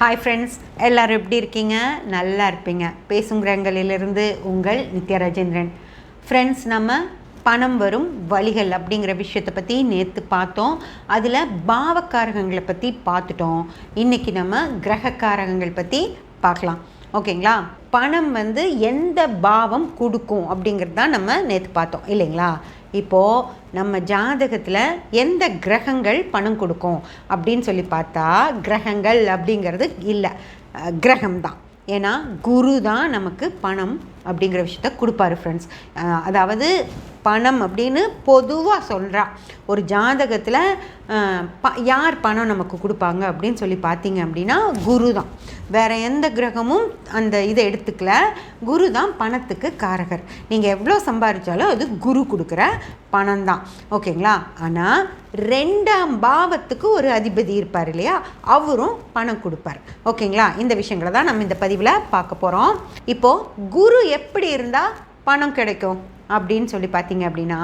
Hi friends எல்லோரும் எப்படி இருக்கீங்க? நல்லா இருப்பீங்க. பேசுங்கிறங்களிலிருந்து உங்கள் நித்யா ராஜேந்திரன். ஃப்ரெண்ட்ஸ் நம்ம பணம் வரும் வழிகள் அப்படிங்கிற விஷயத்தை பற்றி நேற்று பார்த்தோம். அதில் பாவக்காரகங்களை பற்றி பார்த்துட்டோம். இன்றைக்கி நம்ம கிரகக்காரகங்கள் பற்றி பார்க்கலாம். ஓகேங்களா? பணம் வந்து எந்த பாவம் கொடுக்கும் அப்படிங்கிறது தான் நம்ம நேற்று பார்த்தோம். இல்லைங்களா? இப்போது நம்ம ஜாதகத்தில் எந்த கிரகங்கள் பணம் கொடுக்கும் அப்படின்னு சொல்லி பார்த்தா கிரகங்கள் அப்படிங்கிறது இல்லை. கிரகம்தான். ஏன்னா குரு தான் நமக்கு பணம் அப்படிங்கிற விஷயத்த கொடுப்பாரு ஃப்ரெண்ட்ஸ் அதாவது பணம் அப்படின்னு பொதுவாக சொல்கிறா ஒரு ஜாதகத்தில் ப யார் பணம் நமக்கு கொடுப்பாங்க அப்படின்னு சொல்லி பார்த்தீங்க அப்படின்னா குரு தான். வேறு எந்த கிரகமும் அந்த இதை எடுத்துக்கல. குரு தான் பணத்துக்கு காரகர். நீங்கள் எவ்வளோ சம்பாதிச்சாலும் அது குரு கொடுக்குற பணம் தான் ஓகேங்களா? ஆனால் ரெண்டாம் பாவத்துக்கு ஒரு அதிபதி இருப்பார் இல்லையா? அவரும் பணம் கொடுப்பார். ஓகேங்களா? இந்த விஷயங்களை தான் நம்ம இந்த பதிவில் பார்க்க போகிறோம் இப்போது குரு எப்படி இருந்தால் பணம் கிடைக்கும் அப்படின்னு சொல்லி பார்த்தீங்க அப்படின்னா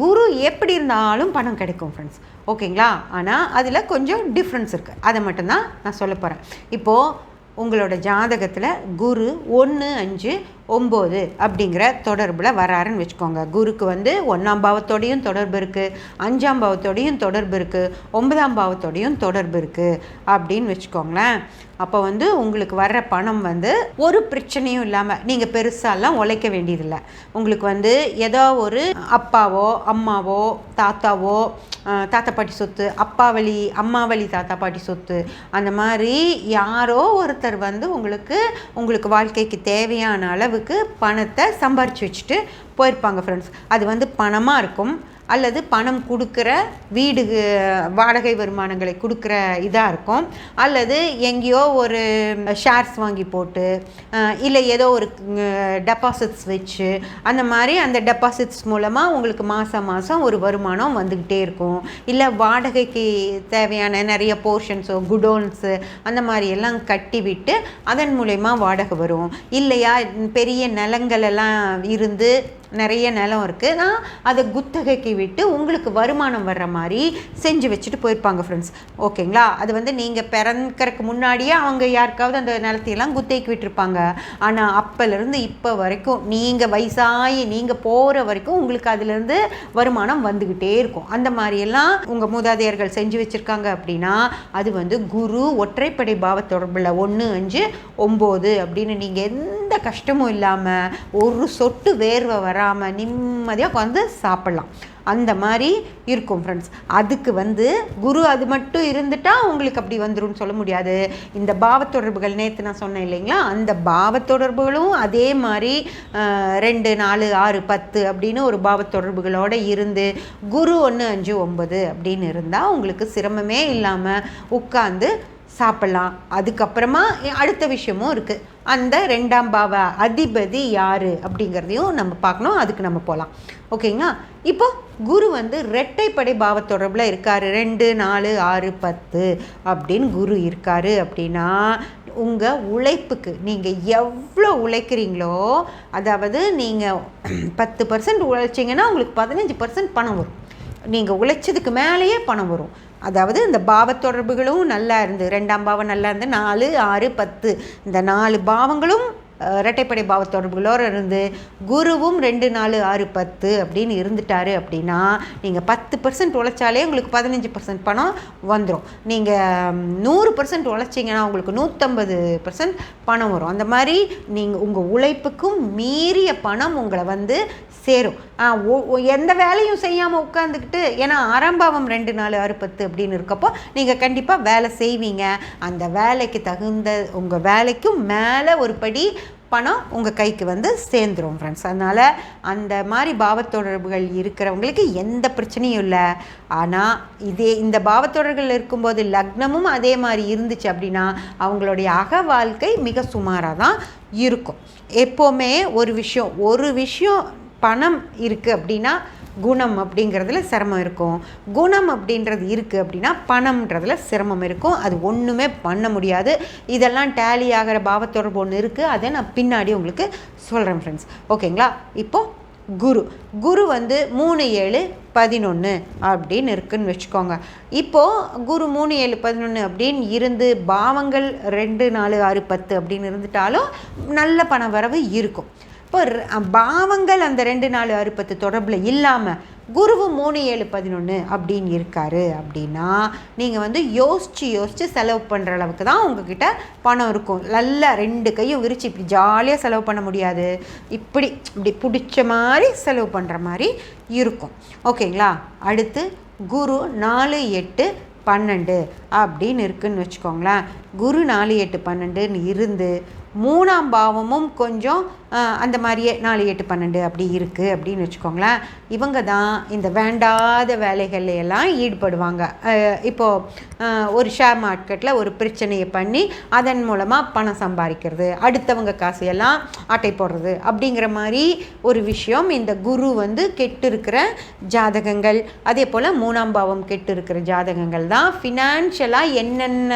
குரு எப்படி இருந்தாலும் பணம் கிடைக்கும் ஃப்ரெண்ட்ஸ் ஓகேங்களா? ஆனால் அதில் கொஞ்சம் டிஃப்ரென்ஸ் இருக்குது அதை மட்டும்தான் நான் சொல்ல போகிறேன் இப்போது உங்களோட ஜாதகத்தில் குரு ஒன்று அஞ்சு ஒம்பது அப்படிங்கிற தொடர்பில் வராருன்னு வச்சுக்கோங்க. குருக்கு வந்து ஒன்றாம் பாவத்தோடையும் தொடர்பு இருக்குது அஞ்சாம் பாவத்தோடையும் தொடர்பு இருக்குது ஒன்பதாம் பாவத்தோடையும் தொடர்பு இருக்குது அப்படின்னு வச்சுக்கோங்களேன். அப்போ வந்து உங்களுக்கு வர்ற பணம் வந்து ஒரு பிரச்சனையும் இல்லாமல் நீங்கள் பெருசாலாம் உழைக்க வேண்டியதில்லை. உங்களுக்கு வந்து ஏதோ ஒரு அப்பாவோ அம்மாவோ தாத்தாவோ தாத்தா பாட்டி சொத்து அப்பா வழி அம்மா வழி தாத்தா பாட்டி சொத்து அந்த மாதிரி யாரோ ஒருத்தர் வந்து உங்களுக்கு உங்களுக்கு வாழ்க்கைக்கு தேவையான அளவு அளவுக்கு பணத்தை சம்பாரித்து வச்சுட்டு போயிருப்பாங்க ஃப்ரெண்ட்ஸ் அது வந்து பணமாக இருக்கும். அல்லது பணம் கொடுக்குற வீடு வாடகை வருமானங்களை கொடுக்குற இதாக இருக்கும். அல்லது எங்கேயோ ஒரு ஷேர்ஸ் வாங்கி போட்டு இல்லை ஏதோ ஒரு டெபாசிட்ஸ் வச்சு அந்த மாதிரி அந்த டெபாசிட்ஸ் மூலமாக உங்களுக்கு மாதம் மாதம் ஒரு வருமானம் வந்துக்கிட்டே இருக்கும். இல்லை வாடகைக்கு தேவையான நிறைய போர்ஷன்ஸோ குடோன்ஸு அந்த மாதிரி எல்லாம் கட்டி விட்டு அதன் மூலயமா வாடகை வரும். இல்லையா பெரிய நிலங்கள் எல்லாம் இருந்து நிறைய நிலம் இருக்குன்னா அதை குத்தகைக்கு விட்டு உங்களுக்கு வருமானம் வர்ற மாதிரி செஞ்சு வச்சுட்டு போயிருப்பாங்க ஃப்ரெண்ட்ஸ் ஓகேங்களா? அது வந்து நீங்கள் பிறக்கிறதுக்கு முன்னாடியே அவங்க யாருக்காவது அந்த நிலத்தையெல்லாம் குத்தகைக்கு விட்டுருப்பாங்க. ஆனால் அப்போலேருந்து இப்போ வரைக்கும் நீங்கள் வயசாகி நீங்கள் போகிற வரைக்கும் உங்களுக்கு அதுலேருந்து வருமானம் வந்துக்கிட்டே இருக்கும். அந்த மாதிரியெல்லாம் உங்கள் மூதாதையர்கள் செஞ்சு வச்சுருக்காங்க அப்படின்னா அது வந்து குரு ஒற்றைப்படை பாவ தொடர்பில் ஒன்று அஞ்சு ஒம்பது அப்படின்னு நீங்கள் எந்த எந்த கஷ்டமும் இல்லாமல் ஒரு சொட்டு வேர்வை வராமல் நிம்மதியாக உட்காந்து சாப்பிட்லாம். அந்த மாதிரி இருக்கும் ஃப்ரெண்ட்ஸ் அதுக்கு வந்து குரு அது மட்டும் இருந்துட்டால் உங்களுக்கு அப்படி வந்துரும்னு சொல்ல முடியாது. இந்த பாவத்தொடர்புகள் நேற்று நான் சொன்னேன் இல்லைங்களா? அந்த பாவத்தொடர்புகளும் அதே மாதிரி ரெண்டு நாலு ஆறு பத்து அப்படின்னு ஒரு பாவத்தொடர்புகளோடு இருந்து குரு ஒன்று அஞ்சு ஒம்பது அப்படின்னு இருந்தால் உங்களுக்கு சிரமமே இல்லாமல் உட்காந்து சாப்பிட்லாம். அதுக்கப்புறமா அடுத்த விஷயமும் இருக்குது அந்த ரெண்டாம் பாவ அதிபதி யார் அப்படிங்கிறதையும் நம்ம பார்க்கணும். அதுக்கு நம்ம போகலாம் ஓகேங்களா? இப்போ குரு வந்து ரெட்டைப்படை பாவ தொடர்பில் இருக்கார். ரெண்டு நாலு ஆறு பத்து அப்படின்னு குரு இருக்கார் அப்படின்னா உங்கள் உழைப்புக்கு நீங்கள் எவ்வளோ உழைக்கிறீங்களோ அதாவது நீங்கள் பத்து பர்சன்ட் உழைச்சிங்கன்னா உங்களுக்கு பதினஞ்சு பர்சன்ட் பணம் வரும். நீங்கள் உழைச்சதுக்கு மேலேயே பணம் வரும். அதாவது இந்த பாவத்தொடர்புகளும் நல்லா இருந்து ரெண்டாம் பாவம் நல்லா இருந்து நாலு ஆறு பத்து. இந்த நாலு பாவங்களும் இரட்டைப்படை பாவ பாவத்தொடர்புகளோடு இருந்து குருவும் ரெண்டு நாலு ஆறு பத்து அப்படின்னு இருந்துட்டாரு அப்படின்னா நீங்கள் பத்து பர்சன்ட் உழைச்சாலே உங்களுக்கு பதினஞ்சு பர்சன்ட் பணம் வந்துடும் நீங்கள் நூறு பர்சன்ட் உழைச்சிங்கன்னா உங்களுக்கு நூற்றம்பது பர்சன்ட் பணம் வரும். அந்த மாதிரி நீங்கள் உங்கள் உழைப்புக்கும் மீறிய பணம் உங்களை வந்து சேரும். ஒ- எந்த வேலையும் செய்யாமல் உட்காந்துக்கிட்டு ஏன்னா ஆரம்பாவம் ரெண்டு நாலு ஆறு பத்து அப்படின்னு இருக்கப்போ நீங்கள் கண்டிப்பாக வேலை செய்வீங்க. அந்த வேலைக்கு தகுந்த உங்கள் வேலைக்கும் மேலே ஒரு படி பணம் உங்கள் கைக்கு வந்து சேர்ந்துரும் ஃப்ரெண்ட்ஸ் அதனால் அந்த மாதிரி பாவத்தொடர்புகள் இருக்கிறவங்களுக்கு எந்த பிரச்சனையும் இல்லை. ஆனால் இதே இந்த பாவத்தொடர்கள் இருக்கும்போது லக்னமும் அதே மாதிரி இருந்துச்சு அப்படின்னா அவங்களுடைய அக வாழ்க்கை மிக சுமாராக தான் இருக்கும். எப்போவுமே ஒரு விஷயம் ஒரு விஷயம் பணம் இருக்குது அப்படின்னா குணம் அப்படிங்கிறதுல சிரமம் இருக்கும். குணம் அப்படின்றது இருக்குது அப்படின்னா பணம்ன்றதுல சிரமம் இருக்கும். அது ஒன்றுமே பண்ண முடியாது. இதெல்லாம் டேலி ஆகிற பாவத்தொடர்பு ஒன்று இருக்குது அதை நான் பின்னாடி உங்களுக்கு சொல்கிறேன் ஃப்ரெண்ட்ஸ் ஓகேங்களா இப்போது குரு. குரு வந்து மூணு ஏழு பதினொன்று அப்படின்னு இருக்குன்னு வச்சுக்கோங்க. இப்போது குரு மூணு ஏழு பதினொன்று அப்படின்னு இருந்து பாவங்கள் ரெண்டு நாலு ஆறு பத்து அப்படின்னு இருந்துட்டாலும் நல்ல பண வரவு இருக்கும். இப்போ பாவங்கள் அந்த ரெண்டு நாலு ஆறு தொடர்பில் இல்லாமல் குருவு மூணு ஏழு பதினொன்று அப்படின்னு இருக்காரு அப்படின்னா நீங்கள் வந்து யோசித்து யோசித்து செலவு பண்ணுற அளவுக்கு தான் உங்ககிட்ட பணம் இருக்கும். நல்லா ரெண்டு கையும் விரிச்சு இப்படி ஜாலியாக செலவு பண்ண முடியாது. இப்படி இப்படி பிடிச்ச மாதிரி செலவு பண்ணுற மாதிரி இருக்கும். ஓகேங்களா? அடுத்து குரு நாலு எட்டு பன்னெண்டு அப்படின்னு இருக்குன்னு வச்சுக்கோங்களேன். குரு நாலு எட்டு பன்னெண்டுன்னு இருந்து மூணாம் பாவமும் கொஞ்சம் அந்த மாதிரியே நாலு எட்டு பன்னெண்டு அப்படி இருக்குது அப்படின்னு வச்சுக்கோங்களேன். இவங்க தான் இந்த வேண்டாத வேலைகளையெல்லாம் ஈடுபடுவாங்க. இப்போது ஒரு ஷேர் மார்க்கெட்டில் ஒரு பிரச்சனையை பண்ணி அதன் மூலமாக பணம் சம்பாதிக்கிறது அடுத்தவங்க காசு எல்லாம் போடுறது அப்படிங்கிற மாதிரி ஒரு விஷயம் இந்த குரு வந்து கெட்டு இருக்கிற ஜாதகங்கள். அதே போல் மூணாம் பாவம் கெட்டு இருக்கிற ஜாதகங்கள் தான் ஃபினான்ஷியலாக என்னென்ன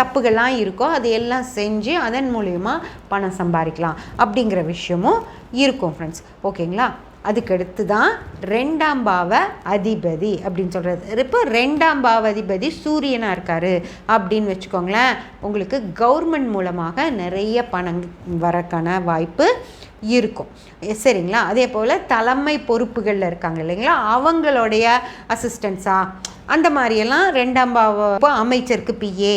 தப்புகள்லாம் இருக்கோ அதையெல்லாம் செஞ்சு அதன் மூலயமா பணம் சம்பாதிக்கலாம். அப்படிங்கிற விஷயமும் இருக்கும் ஃப்ரெண்ட்ஸ் ஓகேங்களா அதுக்கடுத்து தான் ரெண்டாம் பாவ அதிபதி அப்படின்னு சொல்கிறது இப்போ ரெண்டாம் பாவ அதிபதி சூரியனாக இருக்கார் அப்படின்னு வச்சுக்கோங்களேன். உங்களுக்கு கவர்மெண்ட் மூலமாக நிறைய பணம் வரக்கான வாய்ப்பு இருக்கும். சரிங்களா? அதே போல் தலைமை பொறுப்புகளில் இருக்காங்க இல்லைங்களா? அவங்களுடைய அசிஸ்டன்ஸாக அந்த மாதிரியெல்லாம் ரெண்டாம் பாவ இப்போ அமைச்சருக்கு பிஏ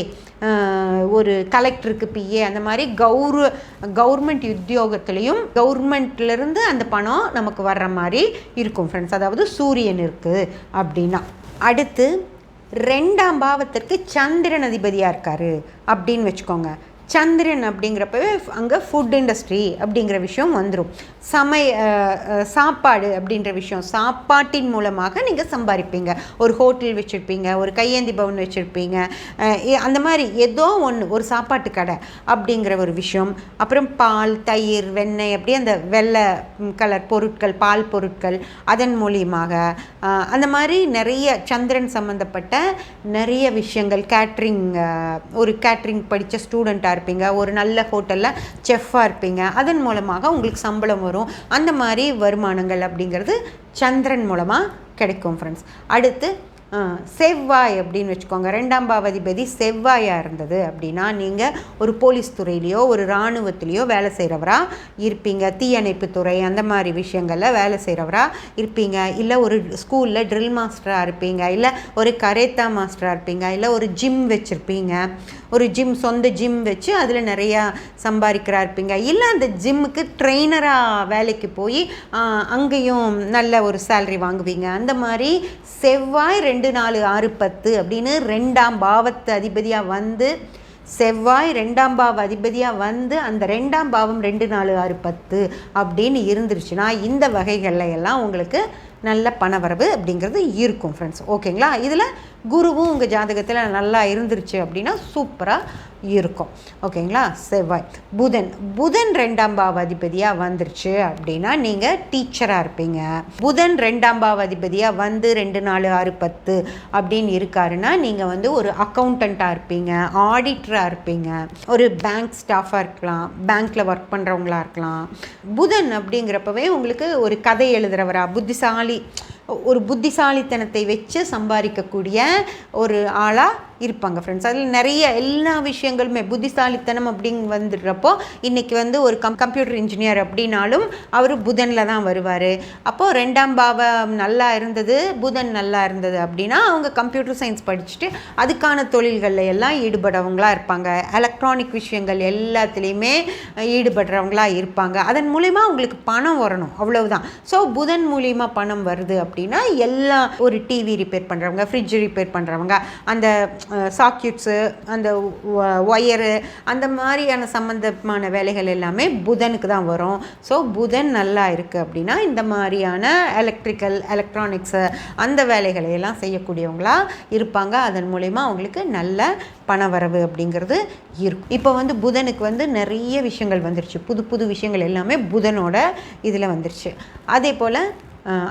ஒரு கலெக்டருக்கு பிஏ அந்த மாதிரி கௌர கவர்மெண்ட் உத்தியோகத்துலேயும் கவர்மெண்ட்லேருந்து அந்த பணம் நமக்கு வர்ற மாதிரி இருக்கும் ஃப்ரெண்ட்ஸ் அதாவது சூரியன் இருக்குது அப்படின்னா. அடுத்து ரெண்டாம் பாவத்திற்கு சந்திரன் அதிபதியாக இருக்காரு அப்படின்னு வச்சுக்கோங்க. சந்திரன் அப்படிங்கிறப்பவே அங்கே ஃபுட் இண்டஸ்ட்ரி அப்படிங்கிற விஷயம் வந்துடும் சமய சாப்பாடு அப்படின்ற விஷயம் சாப்பாட்டின் மூலமாக நீங்கள் சம்பாதிப்பீங்க ஒரு ஹோட்டல் வச்சுருப்பீங்க ஒரு கையேந்தி பவன் வச்சுருப்பீங்க. அந்த மாதிரி ஏதோ ஒன்று ஒரு சாப்பாட்டு கடை அப்படிங்கிற ஒரு விஷயம். அப்புறம் பால் தயிர் வெண்ணெய் அப்படி அந்த வெள்ளை கலர் பொருட்கள் பால் பொருட்கள் அதன் மூலியமாக அந்த மாதிரி நிறைய சந்திரன் சம்மந்தப்பட்ட நிறைய விஷயங்கள் கேட்ரிங் ஒரு கேட்ரிங் படித்த ஸ்டூடெண்ட்டாக இருப்பீங்க. ஒரு நல்ல ஹோட்டலில் செஃப்பாக இருப்பீங்க. அதன் மூலமாக உங்களுக்கு சம்பளம் வரும். அந்த மாதிரி வருமானங்கள் அப்படிங்கிறது சந்திரன் மூலமாக கிடைக்கும் ஃப்ரெண்ட்ஸ் அடுத்து செவ்வாய் அப்படின்னு வச்சுக்கோங்க. ரெண்டாம் பாவதிபதி செவ்வாயாக இருந்தது அப்படின்னா நீங்கள் ஒரு போலீஸ் துறையிலையோ ஒரு இராணுவத்திலையோ வேலை செய்கிறவரா இருப்பீங்க. தீயணைப்பு துறை அந்த மாதிரி விஷயங்களில் வேலை செய்கிறவரா இருப்பீங்க. இல்லை ஒரு ஸ்கூலில் ட்ரில் மாஸ்டராக இருப்பீங்க. இல்லை ஒரு கரேத்தா மாஸ்டராக இருப்பீங்க. இல்லை ஒரு ஜிம் வச்சுருப்பீங்க. ஒரு ஜிம் சொந்த ஜிம் வச்சு அதில் நிறையா சம்பாதிக்கிறா இருப்பீங்க. இல்லை அந்த ஜிம்முக்கு ட்ரெயினராக வேலைக்கு போய் அங்கேயும் நல்ல ஒரு சேல்ரி வாங்குவீங்க. அந்த மாதிரி செவ்வாய் ரெண்டு ரெண்டு நாலு ஆறு பத்து அப்படின்னு ரெண்டாம் பாவத்து அதிபதியாக வந்து செவ்வாய் ரெண்டாம் பாவ அதிபதியாக வந்து அந்த ரெண்டாம் பாவம் ரெண்டு நாலு ஆறு பத்து அப்படின்னு இருந்துருச்சுன்னா இந்த வகைகளில் எல்லாம் உங்களுக்கு நல்ல பணவரவு அப்படிங்கிறது இருக்கும் ஃப்ரெண்ட்ஸ் ஓகேங்களா இதில் குருவும் உங்கள் ஜாதகத்தில் நல்லா இருந்துருச்சு அப்படின்னா சூப்பராக இருக்கும். ஓகேங்களா? செவ்வாய். புதன். புதன் ரெண்டாம் பாவ அதிபதியாக வந்துருச்சு அப்படின்னா நீங்கள் டீச்சராக இருப்பீங்க. புதன் ரெண்டாம் பாவ அதிபதியாக வந்து ரெண்டு நாலு ஆறு பத்து அப்படின்னு இருக்காருன்னா நீங்கள் வந்து ஒரு அக்கௌண்டண்ட்டாக இருப்பீங்க ஆடிட்டராக இருப்பீங்க. ஒரு பேங்க் ஸ்டாஃபாக இருக்கலாம் பேங்க்கில் ஒர்க் பண்ணுறவங்களா இருக்கலாம். புதன் அப்படிங்கிறப்பவே உங்களுக்கு ஒரு கதை எழுதுகிறவரா புத்திசாலி ஒரு புத்திசாலித்தனத்தை வச்சு சம்பாதிக்கக்கூடிய ஒரு ஆளாக இருப்பாங்க ஃப்ரெண்ட்ஸ் அதில் நிறைய எல்லா விஷயங்களுமே புத்திசாலித்தனம் அப்படிங்க வந்துடுறப்போ இன்றைக்கி வந்து ஒரு கம் கம்ப்யூட்டர் இன்ஜினியர் அப்படின்னாலும் அவர் புதனில் தான் வருவார். அப்போது ரெண்டாம் பாவம் நல்லா இருந்தது புதன் நல்லா இருந்தது அப்படின்னா அவங்க கம்ப்யூட்டர் சயின்ஸ் படிச்சுட்டு அதுக்கான தொழில்களில் எல்லாம் ஈடுபடவங்களா இருப்பாங்க. எலக்ட்ரானிக் விஷயங்கள் எல்லாத்துலேயுமே ஈடுபடுறவங்களாக இருப்பாங்க. அதன் மூலிமா அவங்களுக்கு பணம் வரணும் அவ்வளவுதான். ஸோ புதன் மூலிமா பணம் வருது அப்படின்னா எல்லா ஒரு டிவி ரிப்பேர் பண்ணுறவங்க ஃப்ரிட்ஜ் ரிப்பேர் பண்ணுறவங்க அந்த சாக்யூட்ஸு அந்த ஒயரு அந்த மாதிரியான சம்மந்தமான வேலைகள் எல்லாமே புதனுக்கு தான் வரும். ஸோ புதன் நல்லா இருக்குது அப்படின்னா இந்த மாதிரியான எலக்ட்ரிக்கல் எலக்ட்ரானிக்ஸு அந்த வேலைகளை எல்லாம் செய்யக்கூடியவங்களாக இருப்பாங்க. அதன் மூலயமா அவங்களுக்கு நல்ல பணவரவு அப்படிங்கிறது இருக்கும். இப்போ வந்து புதனுக்கு வந்து நிறைய விஷயங்கள் வந்துருச்சு. புது புது விஷயங்கள் எல்லாமே புதனோட இதில் வந்துருச்சு. அதே போல்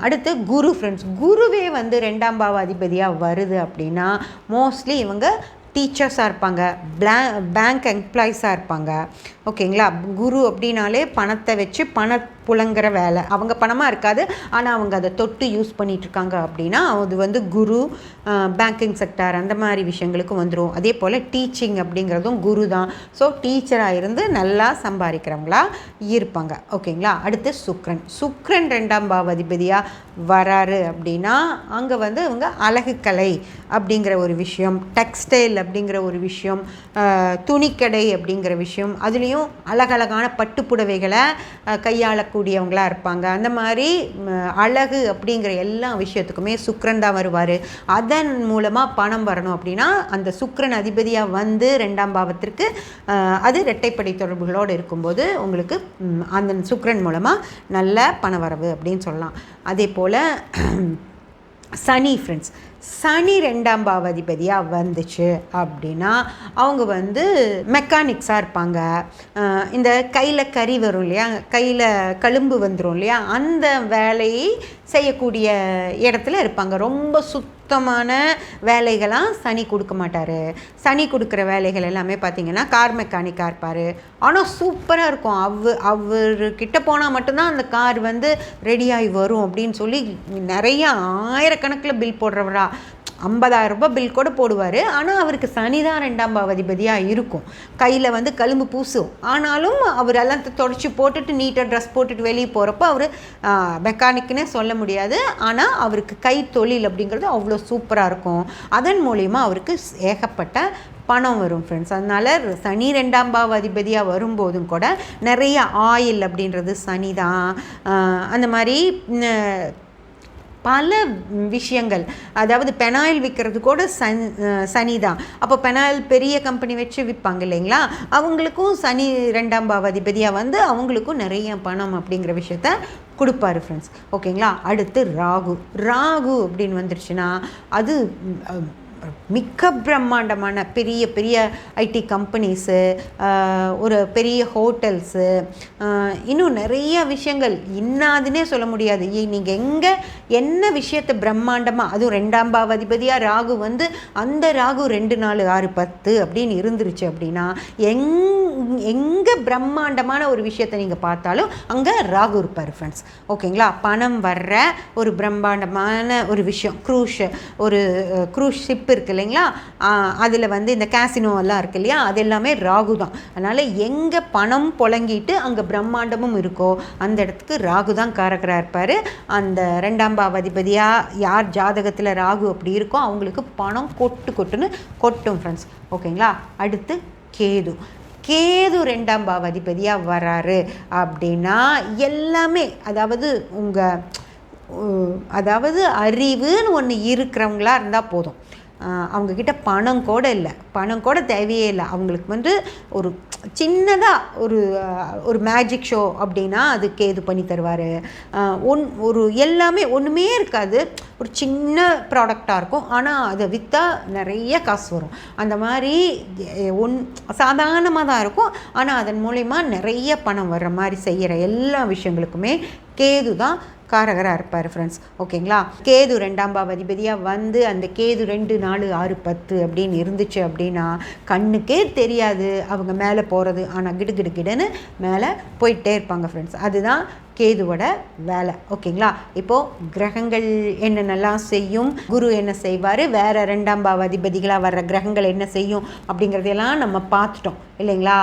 அடுத்து குரு ஃப்ரெண்ட்ஸ் குருவே வந்து ரெண்டாம் பாவாதிபதியாக வருது அப்படின்னா மோஸ்ட்லி இவங்க டீச்சர்ஸாக இருப்பாங்க. பிளா பேங்க் எம்ப்ளாயீஸாக இருப்பாங்க. ஓகேங்களா குரு அப்படின்னாலே பணத்தை வச்சு பண புழங்குற வேலை. அவங்க பணமாக இருக்காது. ஆனால் அவங்க அதை தொட்டு யூஸ் பண்ணிகிட்ருக்காங்க அப்படின்னா அது வந்து குரு பேங்கிங் செக்டார் அந்த மாதிரி விஷயங்களுக்கும் வந்துடும் அதே போல் டீச்சிங் அப்படிங்கிறதும் குரு தான். ஸோ டீச்சராக இருந்து நல்லா சம்பாதிக்கிறவங்களா இருப்பாங்க. ஓகேங்களா? அடுத்து சுக்ரன். சுக்ரன் ரெண்டாம் பாவதிபதியாக வராரு அப்படின்னா அங்கே வந்து அவங்க அழகுக்கலை அப்படிங்கிற ஒரு விஷயம் டெக்ஸ்டைல் அப்படிங்கிற ஒரு விஷயம் துணிக்கடை அப்படிங்கிற விஷயம் அதுலேயும் அழகழகான பட்டு புடவைகளை அஹ், கூடியவங்களாக இருப்பாங்க. அந்த மாதிரி அழகு அப்படிங்கிற எல்லா விஷயத்துக்குமே சுக்ரன் தான் வருவார். அதன் மூலமாக பணம் வரணும் அப்படின்னா அந்த சுக்ரன் அதிபதியாக வந்து ரெண்டாம் பாவத்திற்கு அது இரட்டைப்படை தொடர்புகளோடு இருக்கும்போது உங்களுக்கு அந்த சுக்ரன் மூலமாக நல்ல பண வரவு அப்படின்னு சொல்லலாம். அதே போல் சனி ஃப்ரெண்ட்ஸ் சனி ரெண்டாம் பாவாதிபதியாக வந்துச்சு அப்படின்னா அவங்க வந்து மெக்கானிக்ஸாக இருப்பாங்க. இந்த கையில் கறி வரும் இல்லையா? கையில் கழும்பு வந்துடும் இல்லையா? அந்த வேலையை செய்யக்கூடிய இடத்துல இருப்பாங்க. ரொம்ப சுத்தமான வேலைகளாம் சனி கொடுக்க மாட்டார். சனி கொடுக்குற வேலைகள் எல்லாமே பார்த்தீங்கன்னா கார் மெக்கானிக்காக இருப்பார். ஆனால் சூப்பராக இருக்கும். அவ அவர்கிட்ட போனால் மட்டும்தான் அந்த கார் வந்து ரெடியாகி வரும் அப்படின்னு சொல்லி நிறைய ஆயிரக்கணக்கில் பில் போடுறவரா. ஐம்பதாயிரம் ரூபாய் பில் கூட போடுவார். ஆனால் அவருக்கு சனி தான் ரெண்டாம் பாவதிபதியாக இருக்கும். கையில் வந்து கழும்பு பூசும். ஆனாலும் அவர் எல்லாம் தொடச்சி போட்டுட்டு நீட்டாக ட்ரெஸ் போட்டுட்டு வெளியே போகிறப்ப அவர் மெக்கானிக்னே சொல்ல முடியாது. ஆனால் அவருக்கு கை தொழில் அப்படிங்கிறது அவ்வளோ சூப்பராக இருக்கும். அதன் மூலிமா அவருக்கு ஏகப்பட்ட பணம் வரும் ஃப்ரெண்ட்ஸ் அதனால் சனி ரெண்டாம் பாவ அதிபதியாக வரும்போதும் கூட நிறைய ஆயில் அப்படின்றது சனி தான் அந்த மாதிரி பல விஷயங்கள். அதாவது பெனாயில் விற்கிறது கூட சன் சனி தான் அப்போ பெனாயில் பெரிய கம்பெனி வச்சு விற்பாங்க இல்லைங்களா? அவங்களுக்கும் சனி ரெண்டாம் பாவாதிபதியாக வந்து அவங்களுக்கும் நிறைய பணம் அப்படிங்கிற விஷயத்த கொடுப்பாரு ஃப்ரெண்ட்ஸ் ஓகேங்களா அடுத்து ராகு. ராகு அப்படின்னு வந்துருச்சுன்னா அது மிக்க பிரம்மாண்டமான பெரிய பெரிய ஐடி கம்பெனிஸு ஒரு பெரிய ஹோட்டல்ஸு இன்னும் நிறைய விஷயங்கள். இன்னாதுன்னே சொல்ல முடியாது. நீங்கள் எங்கே என்ன விஷயத்தை பிரம்மாண்டமாக அதுவும் ரெண்டாம் பாவாதிபதியாக ராகு வந்து அந்த ராகு ரெண்டு நாலு ஆறு பத்து அப்படின்னு இருந்துருச்சு அப்படின்னா எங் எங்கே பிரம்மாண்டமான ஒரு விஷயத்தை நீங்கள் பார்த்தாலும் அங்கே ராகு இருப்பார் ஃப்ரெண்ட்ஸ் ஓகேங்களா? பணம் வர்ற ஒரு பிரம்மாண்டமான ஒரு விஷயம். க்ரூஷ் ஒரு க்ரூஷ் ஷிப் இருக்கு இல்லைங்களா? அதில் வந்து இந்த கேசினோ எல்லாம் இருக்கு இல்லையா? அது எல்லாமே ராகு தான். அதனால் எங்கே பணம் புழங்கிட்டு அங்கே பிரம்மாண்டமும் இருக்கோ அந்த இடத்துக்கு ராகு தான் காரகராக இருப்பார். அந்த ரெண்டாம் பாவாதிபதியாக யார் ஜாதகத்தில் ராகு அப்படி இருக்கோ அவங்களுக்கு பணம் கொட்டு கொட்டுன்னு கொட்டும் ஃப்ரெண்ட்ஸ் ஓகேங்களா? அடுத்து கேது. கேது ரெண்டாம் பாவாதிபதியாக வராரு அப்படின்னா எல்லாமே அதாவது உங்கள் அதாவது அறிவுன்னு ஒன்று இருக்கிறவங்களா இருந்தால் போதும். அவங்கக்கிட்ட பணம் கூட இல்லை. பணம் கூட தேவையே இல்லை. அவங்களுக்கு வந்து ஒரு சின்னதாக ஒரு ஒரு மேஜிக் ஷோ அப்படின்னா அது கேது பண்ணி தருவார். ஒன் ஒரு எல்லாமே ஒன்றுமே இருக்காது. ஒரு சின்ன ப்ராடக்டாக இருக்கும். ஆனால் அதை விற்றா நிறைய காசு வரும். அந்த மாதிரி ஒன் சாதாரணமாக தான் இருக்கும். ஆனால் அதன் மூலிமா நிறைய பணம் வர்ற மாதிரி செய்கிற எல்லா விஷயங்களுக்குமே கேது தான் காரகராக இருப்பார் ஃப்ரெண்ட்ஸ் ஓகேங்களா கேது ரெண்டாம் பாவதிபதியாக வந்து அந்த கேது ரெண்டு நாலு ஆறு பத்து அப்படின்னு இருந்துச்சு அப்படின்னா கண்ணுக்கே தெரியாது அவங்க மேலே போகிறது ஆனால் கிடு கிடு கிடுன்னு மேலே போயிட்டே இருப்பாங்க ஃப்ரெண்ட்ஸ் அதுதான் கேதுவோட வேலை. ஓகேங்களா இப்போது கிரகங்கள் என்னென்னலாம் செய்யும்? குரு என்ன செய்வார்? வேறு ரெண்டாம் பாவ அதிபதிகளாக வர்ற கிரகங்கள் என்ன செய்யும்? அப்படிங்கிறதையெல்லாம் நம்ம பார்த்துட்டோம். இல்லைங்களா?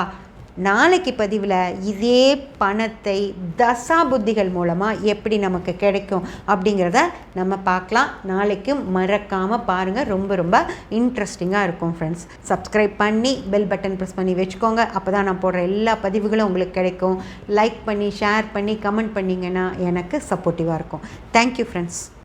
நாளைக்கு பதிவில் இதே பணத்தை தசா புத்திகள் மூலமாக எப்படி நமக்கு கிடைக்கும் அப்படிங்கிறத நம்ம பார்க்கலாம். நாளைக்கு மறக்காமல் பாருங்கள் ரொம்ப ரொம்ப இன்ட்ரெஸ்டிங்காக இருக்கும் ஃப்ரெண்ட்ஸ் சப்ஸ்கிரைப் பண்ணி பெல் பட்டன் ப்ரெஸ் பண்ணி வச்சுக்கோங்க. அப்போ தான் நான் போடுற எல்லா பதிவுகளும் உங்களுக்கு கிடைக்கும். லைக் பண்ணி ஷேர் பண்ணி கமெண்ட் பண்ணிங்கன்னா எனக்கு சப்போர்ட்டிவாக இருக்கும். Thank you friends